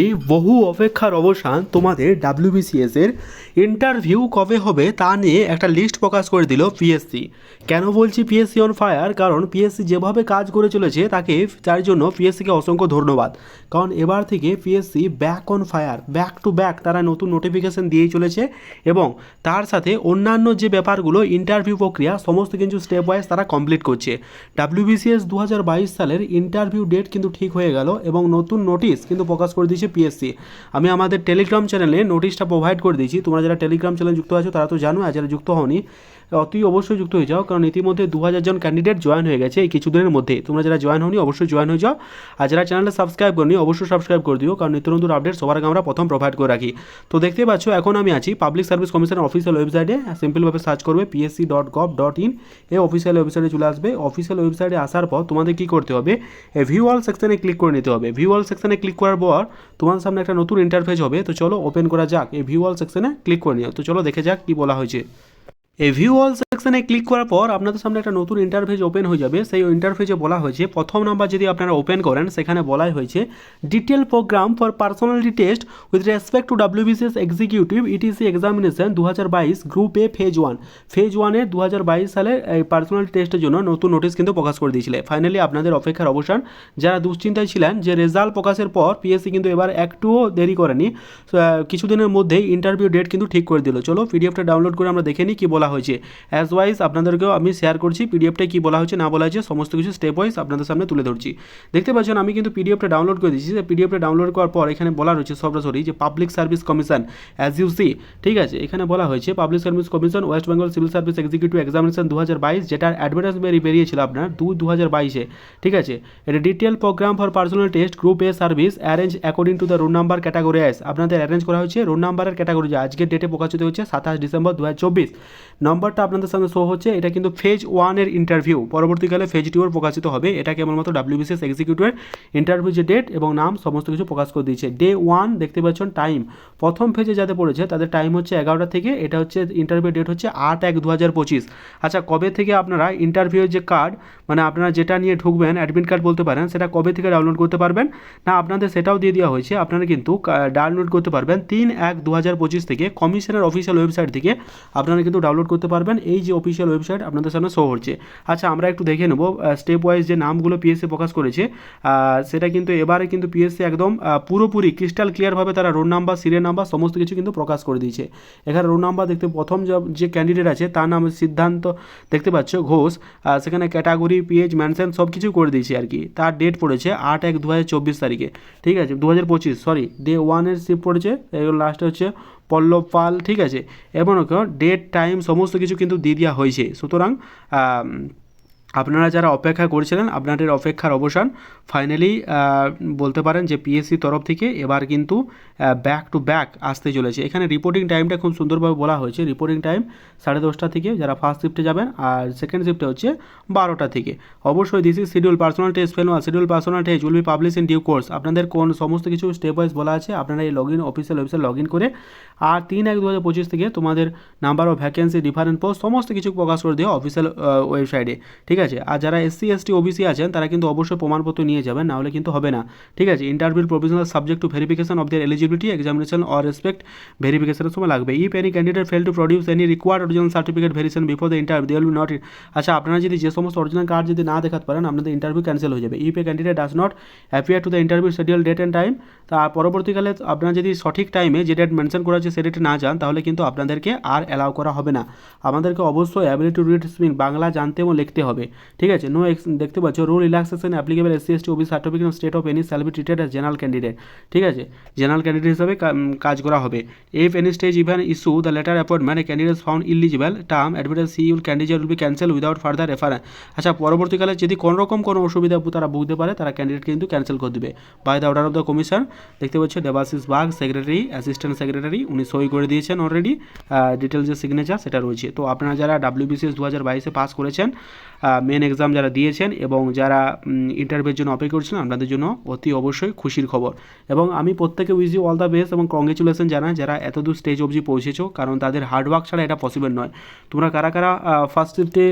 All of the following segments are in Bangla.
এই বহু অপেক্ষার অবসান তোমাদের ডাব্লিউবিসিএস এর ইন্টারভিউ কবে হবে তা নিয়ে একটা লিস্ট প্রকাশ করে দিল পিএসসি কেন বলছি পিএসসি অন ফায়ার কারণ পিএসসি যেভাবে কাজ করে চলেছে, তাকে তার জন্য পিএসসিকে অসংখ্য ধন্যবাদ। কারণ এবার থেকে PSC back on fire back to back তারা নতুন নোটিফিকেশন দিয়েই চলেছে এবং তার সাথে অন্যান্য যে ব্যাপারগুলো ইন্টারভিউ প্রক্রিয়া, সমস্ত কিছু স্টেপ ওয়াইজ তারা কমপ্লিট করছে। ডাব্লিউবিসিএস দু হাজার বাইশ সালের ইন্টারভিউ ডেট কিন্তু ঠিক হয়ে গেল এবং নতুন নোটিশ কিন্তু প্রকাশ করে দিয়েছে পিএসসি আমি আমাদের টেলিগ্রাম চ্যানেলে নোটিশটা প্রোভাইড করে দিয়েছি। তোমরা যারা টেলিগ্রাম চ্যানেল যুক্ত আছো, তারা তো জানো, আর যারা যুক্ত হওনি, অতি অবশ্যই যুক্ত হয়ে যাও, কারণ ইতিমধ্যে দু হাজার জন ক্যান্ডিডেট জয়েন হয়ে গেছে এই কিছুদিনের মধ্যে। তোমরা যারা জয়েন হওনি, অবশ্যই জয়েন হয়ে যাও। আর যারা চ্যানেলটা সাবস্ক্রাইব করনি, অবশ্যই সাবস্ক্রাইব করে দিও, কারণ নিত্য নতুন আপডেট সবার আগে আমরা প্রথম প্রোভাইড করে রাখি। তো দেখতে পাচ্ছ, এখন আমি আছি পাবলিক সার্ভিস কমিশনের অফিসিয়াল ওয়েবসাইটে সিম্পলভাবে সার্চ করবে PSC dot gov dot in এই অফিসিয়াল ওয়েবসাইটে চলে আসবে। অফিসিয়াল ওয়েবসাইটে আসার পর তোমাদের কী করতে হবে? ভিউ অল সেকশনে ক্লিক করে নিতে হবে। ভিউ অল সেকশনে ক্লিক করার পর তোমার সামনে একটা নতুন ইন্টারফেস হবে, তো চলো ওপেন করা যাক। এই ভিউ অল সেকশনে ক্লিক করে নিও। তো চলো দেখে যাক কি বলা হয়েছে। এই ভিউ অল সেকশনে ক্লিক করার পর আপনাদের সামনে একটা নতুন ইন্টারফেস ওপেন হয়ে যাবে। সেই ইন্টারফেসে বলা হয়েছে, প্রথম নাম্বার যদি আপনারা ওপেন করেন, সেখানে বলাই হয়েছে detail program for personality test with respect to WBCS executive etc examination দু হাজার বাইশ group A phase one phase ওয়ানে দু হাজার বাইশ সালে এই পার্সোনালিটি টেস্টের জন্য নতুন নোটিশ কিন্তু প্রকাশ করে দিয়েছিল। ফাইনালি আপনাদের অপেক্ষার অবসান। যারা দুশ্চিন্তায় ছিলেন যে রেজাল্ট প্রকাশের পর পিএসসি কিন্তু এবার একটুও দেরি করেনি কিছুদিনের মধ্যেই ইন্টারভিউ ডেট কিন্তু ঠিক করে দিল। চলো পিডিএফটা ডাউনলোড করে আমরা দেখে নিই কী বলা হয়েছে। অ্যাজ ওয়াইজ আপনাদেরকেও আমি শেয়ার করছি পিডিএফটা কী বলা হয়েছে, না বলা হয়েছে, সমস্ত কিছু স্টেপ ওয়াইজ আপনাদের সামনে তুলে ধরছি। দেখতে পাচ্ছেন, আমি কিন্তু পিডিএফটা ডাউনলোড করে দিয়েছি। পিডিএফটা ডাউনলোড করার পর এখানে বলা রয়েছে সরাসরি যে public service commission as you see ঠিক আছে? এখানে বলা হয়েছে public service commission West Bengal civil service executive examination দু হাজার বাইশ যেটার অ্যাডভার্টাইজমেন্ট বেরিয়েছিল আপনার দু দু হাজার বাইশে, ঠিক আছে? এটা detail program for personal test group A service arrange according to the roll number categories আপনাদের অ্যারেঞ্জ করা হয়েছে রোল নাম্বারের ক্যাটাগরি আজকের ডেটে প্রকাশিত হচ্ছে সাতাশ ডিসেম্বর দু হাজার চব্বিশ নম্বরটা আপনাদের সামনে শো হচ্ছে, এটা কিন্তু ফেজ ওয়ানের ইন্টারভিউ পরবর্তীকালে ফেজ টু এর প্রকাশিত হবে। এটা কেবলমাত্র ডাব্লিউবিসিএস এক্সিকিউটিভের ইন্টারভিউ যে ডেট এবং নাম সমস্ত কিছু প্রকাশ করে দিয়েছে। ডে ওয়ান দেখতে পাচ্ছেন টাইম প্রথম ফেজে যাদের পড়েছে, তাদের টাইম হচ্ছে এগারোটা থেকে, এটা হচ্ছে ইন্টারভিউ ডেট হচ্ছে আট এক দু হাজার পঁচিশ। আচ্ছা কবে থেকে আপনারা ইন্টারভিউর যে কার্ড মানে আপনারা যেটা নিয়ে ঢুকবেন অ্যাডমিট কার্ড বলতে পারেন, সেটা কবে থেকে ডাউনলোড করতে পারবেন? না, আপনাদের সেটাও দিয়ে দেওয়া হয়েছে। আপনারা কিন্তু ডাউনলোড করতে পারবেন তিন এক দু হাজার পঁচিশ থেকে কমিশনের অফিসিয়াল ওয়েবসাইট থেকে আপনারা কিন্তু ডাউনলোড করতে পারবেন। এই যে অফিসিয়াল ওয়েবসাইট আপনাদের সামনে শো হচ্ছে। আচ্ছা আমরা একটু দেখে নেব স্টেপ ওয়াইজ যে নামগুলো পিএসসি প্রকাশ করেছে সেটা কিন্তু এবারে কিন্তু পিএসসি একদম পুরোপুরি ক্রিস্টাল ক্লিয়ারভাবে তারা রোল নাম্বার সিরিয়াল নাম্বার সমস্ত কিছু কিন্তু প্রকাশ করে দিয়েছে। এখানে রোল নাম্বার দেখতে, প্রথম যে- ক্যান্ডিডেট আছে, তার নাম সিদ্ধান্ত দেখতে পাচ্ছ, ঘোষ। সেখানে ক্যাটাগরি পিএইচ ম্যানশন সব কিছু করে দিয়েছে আর কি। তার ডেট পড়েছে আট এক দু তারিখে। ঠিক আছে দু হাজার পঁচিশ সরি ডে ওয়ানের শিফট পড়েছে এগুলো লাস্টে হচ্ছে পল্লব পাল ঠিক আছে? এবং ডেট টাইম সমস্ত কিছু কিন্তু দিয়ে দেওয়া হয়েছে। সুতরাং আপনারা যারা অপেক্ষা করছিলেন, আপনাদের অপেক্ষার অবসান ফাইনালি বলতে পারেন যে পিএসসি তরফ থেকে এবার কিন্তু ব্যাক টু ব্যাক আসতে চলেছে। এখানে রিপোর্টিং টাইমটা খুব সুন্দরভাবে বলা হয়েছে। রিপোর্টিং টাইম সাড়ে দশটা থেকে যারা ফার্স্ট শিফটে যাবেন আর সেকেন্ড শিফটে হচ্ছে বারোটা থেকে। অবশ্যই this is schedule personal test fail schedule personal test will be publish in due course আপনাদের কোন সমস্ত কিছু স্টেপ ওয়াইজ বলা আছে, আপনারা এই log in official website log in করে আর তিন এক দু হাজার পঁচিশ থেকে তোমাদের number of vacancy different post সমস্ত কিছু প্রকাশ করে দেওয়া অফিসিয়াল ওয়েবসাইটে ঠিক আছে? আর যারা এসসি, এসটি, ওবিসি আছেন, তারা কিন্তু অবশ্যই প্রমাণপত্র নিয়ে যাবেন, নাহলে কিন্তু হবে না। ঠিক আছে? Interview provisional subject to verification of their eligibility examination or respect ভেরিফিকেশনের সময় লাগবে। If any candidate fail to produce any required original certificate variation before the interview they will not আচ্ছা আপনারা যদি যে সমস্ত অরিজিনাল কার্ড যদি না দেখাতে পারেন, আপনাদের ইন্টারভিউ ক্যান্সেল হয়ে যাবে। If a candidate does not appear to the interview schedule date and time তার পরবর্তীকালে আপনারা যদি সঠিক টাইমে যে ডেট মেনশন করা হচ্ছে সে ডেটে না যান, তাহলে কিন্তু আপনাদেরকে আর অ্যালাউ করা হবে না। আমাদেরকে অবশ্যই ability to read speak Bangla জানতে এবং লিখতে হবে। ঠিক আছে? নো দেখতে পাচ্ছ rule relaxation applicable SC ST OB certificate state of any shall be treated as general candidate ঠিক আছে? জেনারেল ক্যান্ডিডেট হিসাবে কাজ করা হবে। If any stage even issue the letter appointment a candidate found ineligible term advertise see you'll candidate will be cancel without further reference আচ্ছা পরবর্তীকালে যদি কোনো রকম কোনো অসুবিধা তারা বুঝতে পারে, তারা ক্যান্ডিডেট কিন্তু ক্যান্সেল করে দেবে। By the order of the commission দেখতে পাচ্ছ, Debashis Bag secretary assistant secretary উনি সই করে দিয়েছেন অলরেডি ডিটেলস যে সিগনেচার সেটা রয়েছে। তো আপনারা যারা ডাব্লিউবিসিএস দু হাজার বাইশে পাস করেছেন মেন এক্সাম যারা দিয়েছেন এবং যারা ইন্টারভিউর জন্য অপেক্ষা করছেন আপনাদের জন্য অতি অবশ্যই খুশির খবর। এবং আমি প্রত্যেকে wish you all the best এবং কংগ্রেচুলেশন জানাই যারা এতদূর স্টেজ অবধি পৌঁছেছো, কারণ তাদের হার্ডওয়ার্ক ছাড়া এটা পসিবল নয়। তোমরা কারা কারা ফার্স্ট শিফটে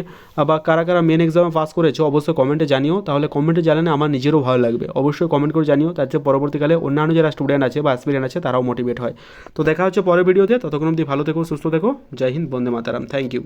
বা কারা কারা মেন এক্সামে পাস করেছ, অবশ্যই কমেন্টে জানিও। তাহলে কমেন্টে জানালে আমার নিজেরও ভালো লাগবে। অবশ্যই কমেন্ট করে জানিও। তার যে পরবর্তীকালে অন্যান্য যারা স্টুডেন্ট আছে বা অ্যাসপিরিয়েন্ট আছে, তারাও মোটিভেট হয়। তো দেখা হচ্ছে পরের ভিডিওতে ততক্ষণ অবধি ভালো থেকো, সুস্থ থেকো। জয় হিন্দ, বন্দে মাতারাম। Thank you